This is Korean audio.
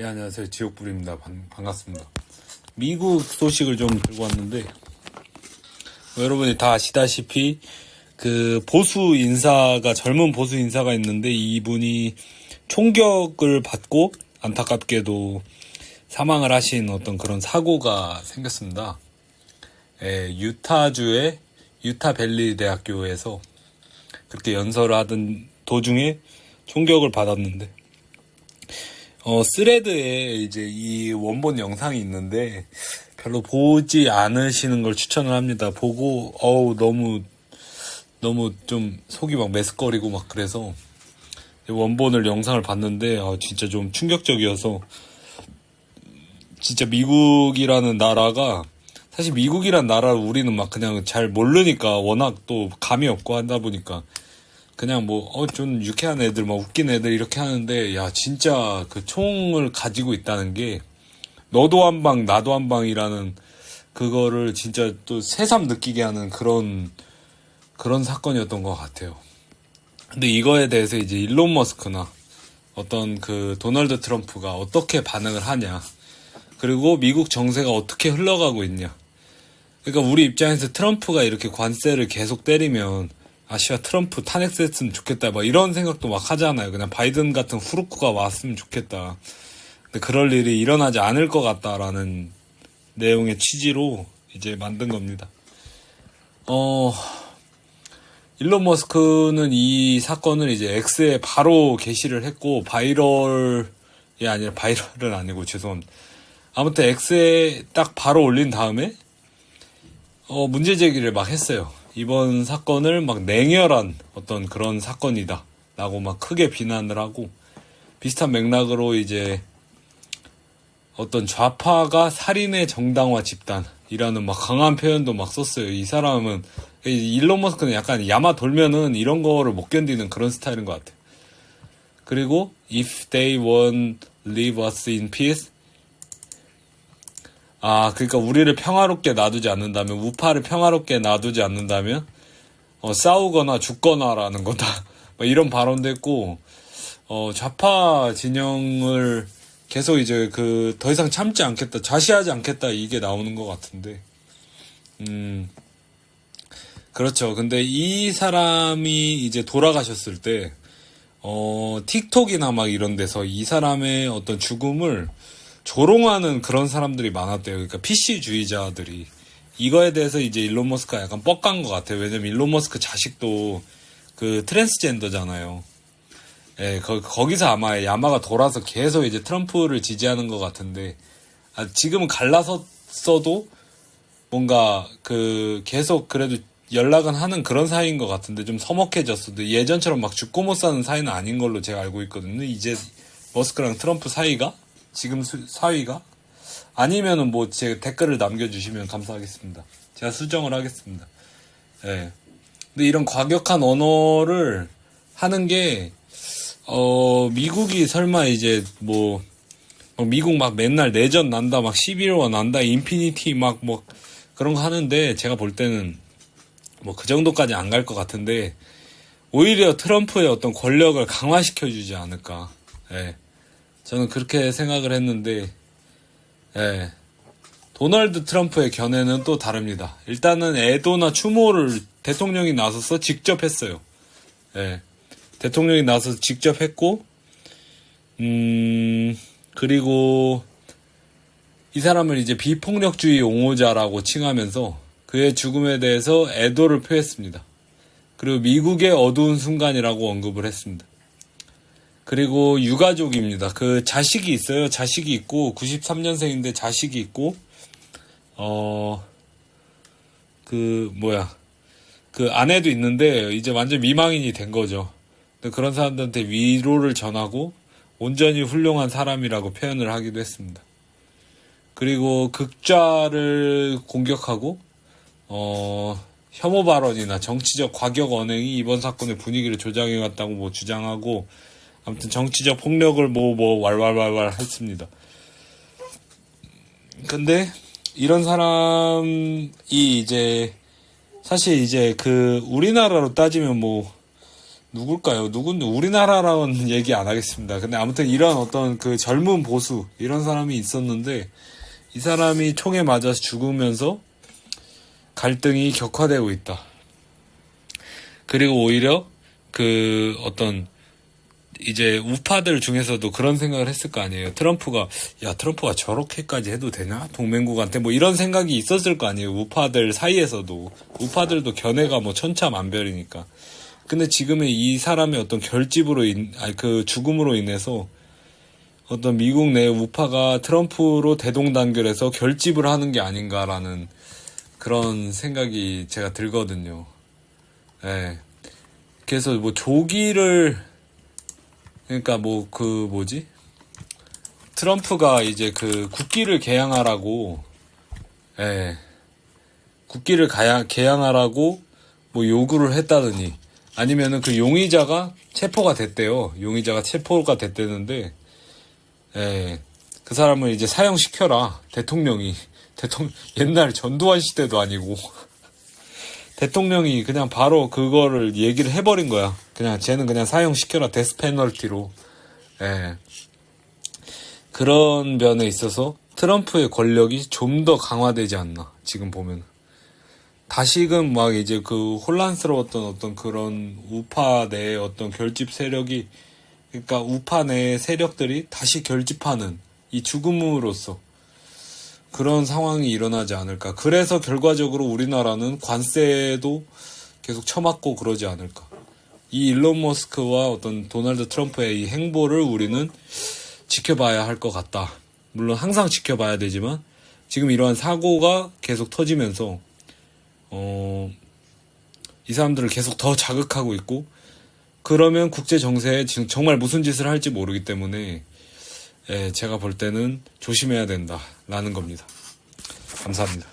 예, 안녕하세요. 지옥불입니다. 반, 반갑습니다. 미국 소식을 좀 들고 왔는데, 뭐 여러분이 다 아시다시피, 그, 보수 인사가, 젊은 보수 인사가 있는데, 이분이 총격을 받고, 안타깝게도 사망을 하신 어떤 그런 사고가 생겼습니다. 예, 유타주의 유타밸리 대학교에서 그렇게 연설을 하던 도중에 총격을 받았는데, 어, 스레드에 이제 이 원본 영상이 있는데 별로 보지 않으시는 걸 추천을 합니다. 보고, 어우, 너무, 너무 좀 속이 막 메스꺼리고 막 그래서 원본을 영상을 봤는데, 아, 진짜 좀 충격적이어서 진짜 미국이라는 나라가 사실 미국이란 나라를 우리는 막 그냥 잘 모르니까 워낙 또 감이 없고 하다 보니까 그냥 뭐, 어, 좀 유쾌한 애들, 막 웃긴 애들 이렇게 하는데, 야, 진짜 그 총을 가지고 있다는 게, 너도 한 방, 나도 한 방이라는 그거를 진짜 또 새삼 느끼게 하는 그런, 그런 사건이었던 것 같아요. 근데 이거에 대해서 이제 일론 머스크나 어떤 그 도널드 트럼프가 어떻게 반응을 하냐. 그리고 미국 정세가 어떻게 흘러가고 있냐. 그러니까 우리 입장에서 트럼프가 이렇게 관세를 계속 때리면 아시아 트럼프 탄핵됐으면 좋겠다. 막 이런 생각도 막 하잖아요. 그냥 바이든 같은 후르쿠가 왔으면 좋겠다. 근데 그럴 일이 일어나지 않을 것 같다라는 내용의 취지로 이제 만든 겁니다. 어, 일론 머스크는 이 사건을 이제 X에 바로 게시를 했고, 바이럴이 아니라 바이럴은 아니고 죄송합니다. 아무튼 X에 딱 바로 올린 다음에, 어, 문제 제기를 막 했어요. 이번 사건을 막 냉혈한 어떤 그런 사건이다. 라고 막 크게 비난을 하고, 비슷한 맥락으로 이제 어떤 좌파가 살인의 정당화 집단이라는 막 강한 표현도 막 썼어요. 이 사람은, 이 일론 머스크는 약간 야마 돌면은 이런 거를 못 견디는 그런 스타일인 것 같아요. 그리고, if they won't leave us in peace, 아, 그러니까 우리를 평화롭게 놔두지 않는다면, 우파를 평화롭게 놔두지 않는다면, 어, 싸우거나 죽거나라는 거다. 뭐 이런 발언도 했고, 어, 좌파 진영을 계속 이제 그, 더 이상 참지 않겠다, 좌시하지 않겠다, 이게 나오는 것 같은데, 음, 그렇죠. 근데 이 사람이 이제 돌아가셨을 때, 어, 틱톡이나 막 이런 데서 이 사람의 어떤 죽음을 조롱하는 그런 사람들이 많았대요. 그러니까 PC주의자들이. 이거에 대해서 이제 일론 머스크가 약간 뻑간 것 같아요. 왜냐면 일론 머스크 자식도 그 트랜스젠더잖아요. 예, 거, 거기서 아마 야마가 돌아서 계속 이제 트럼프를 지지하는 것 같은데, 아, 지금은 갈라섰어도 뭔가 그 계속 그래도 연락은 하는 그런 사이인 것 같은데 좀 서먹해졌어도 예전처럼 막 죽고 못 사는 사이는 아닌 걸로 제가 알고 있거든요. 이제 머스크랑 트럼프 사이가 지금 수- 사위가 아니면은 뭐 제 댓글을 남겨주시면 감사하겠습니다. 제가 수정을 하겠습니다. 예. 근데 이런 과격한 언어를 하는 게, 어, 미국이 설마 이제 뭐, 막 미국 막 맨날 내전 난다, 막 11호 난다, 인피니티 막 뭐 그런 거 하는데 제가 볼 때는 뭐 그 정도까지 안 갈 것 같은데 오히려 트럼프의 어떤 권력을 강화시켜주지 않을까. 예. 저는 그렇게 생각을 했는데, 예. 도널드 트럼프의 견해는 또 다릅니다. 일단은 애도나 추모를 대통령이 나서서 직접 했어요. 예. 대통령이 나서서 직접 했고, 음, 그리고 이 사람을 이제 비폭력주의 옹호자라고 칭하면서 그의 죽음에 대해서 애도를 표했습니다. 그리고 미국의 어두운 순간이라고 언급을 했습니다. 그리고 유가족입니다. 그 자식이 있어요. 자식이 있고 93년생인데 자식이 있고 어 그 뭐야 그 아내도 있는데 이제 완전 미망인이 된 거죠. 근데 그런 사람들한테 위로를 전하고 온전히 훌륭한 사람이라고 표현을 하기도 했습니다. 그리고 극좌를 공격하고 어 혐오 발언이나 정치적 과격 언행이 이번 사건의 분위기를 조장해 갔다고 뭐 주장하고 아무튼 정치적 폭력을 뭐 뭐 왈왈왈왈 했습니다. 근데 이런 사람이 이제 사실 이제 그 우리나라로 따지면 뭐 누굴까요? 누군데 우리나라라는 얘기 안 하겠습니다. 근데 아무튼 이런 어떤 그 젊은 보수 이런 사람이 있었는데 이 사람이 총에 맞아서 죽으면서 갈등이 격화되고 있다. 그리고 오히려 그 어떤 이제 우파들 중에서도 그런 생각을 했을 거 아니에요. 트럼프가 야 트럼프가 저렇게까지 해도 되나 동맹국한테 뭐 이런 생각이 있었을 거 아니에요. 우파들 사이에서도 우파들도 견해가 뭐 천차만별이니까. 근데 지금의 이 사람의 어떤 결집으로 인, 아니 그 죽음으로 인해서 어떤 미국 내 우파가 트럼프로 대동단결해서 결집을 하는 게 아닌가라는 그런 생각이 제가 들거든요. 예. 그래서 뭐 조기를 그러니까 뭐 그 뭐지? 트럼프가 이제 그 국기를 개양하라고 예. 국기를 가야, 개양하라고 뭐 요구를 했다더니 아니면은 그 용의자가 체포가 됐대요. 용의자가 체포가 됐대는데 예. 그 사람을 이제 사형시켜라. 대통령이 대통령 옛날 전두환 시대도 아니고 대통령이 그냥 바로 그거를 얘기를 해버린 거야. 그냥 쟤는 그냥 사형시켜라 데스 페널티로. 예. 그런 면에 있어서 트럼프의 권력이 좀 더 강화되지 않나 지금 보면 다시금 막 이제 그 혼란스러웠던 어떤 그런 우파 내의 어떤 결집 세력이 그러니까 우파 내의 세력들이 다시 결집하는 이 죽음으로써 그런 상황이 일어나지 않을까. 그래서 결과적으로 우리나라는 관세도 계속 처맞고 그러지 않을까. 이 일론 머스크와 어떤 도널드 트럼프의 이 행보를 우리는 지켜봐야 할 것 같다. 물론 항상 지켜봐야 되지만 지금 이러한 사고가 계속 터지면서 어, 이 사람들을 계속 더 자극하고 있고 그러면 국제 정세에 지금 정말 무슨 짓을 할지 모르기 때문에 예, 제가 볼 때는 조심해야 된다라는 겁니다. 감사합니다.